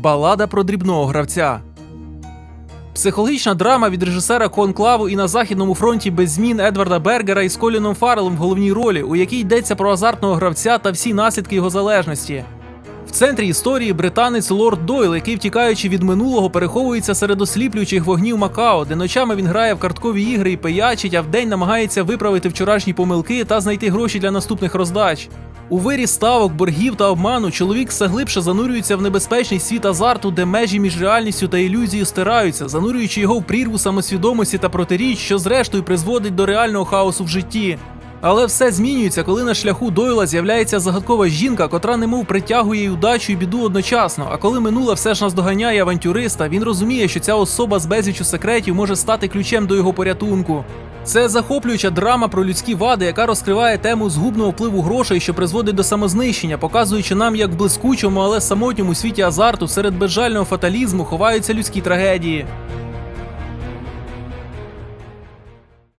Балада про дрібного гравця. Психологічна драма від режисера Конклаву і на західному фронті без змін Едварда Бергера із Коліном Фаррелом в головній ролі, у якій йдеться про азартного гравця та всі наслідки його залежності. В центрі історії британець Лорд Дойл, який, втікаючи від минулого, переховується серед осліплюючих вогнів Макао, де ночами він грає в карткові ігри і пиячить, а вдень намагається виправити вчорашні помилки та знайти гроші для наступних роздач. У вирі ставок, боргів та обману чоловік все глибше занурюється в небезпечний світ азарту, де межі між реальністю та ілюзією стираються, занурюючи його в прірву самосвідомості та протиріч, що зрештою призводить до реального хаосу в житті. Але все змінюється, коли на шляху Дойла з'являється загадкова жінка, котра немов притягує й удачу і біду одночасно. А коли минуле все ж наздоганяє авантюриста, він розуміє, що ця особа з безлічу секретів може стати ключем до його порятунку. Це захоплююча драма про людські вади, яка розкриває тему згубного впливу грошей, що призводить до самознищення, показуючи нам, як в блискучому, але самотньому світі азарту серед безжального фаталізму ховаються людські трагедії.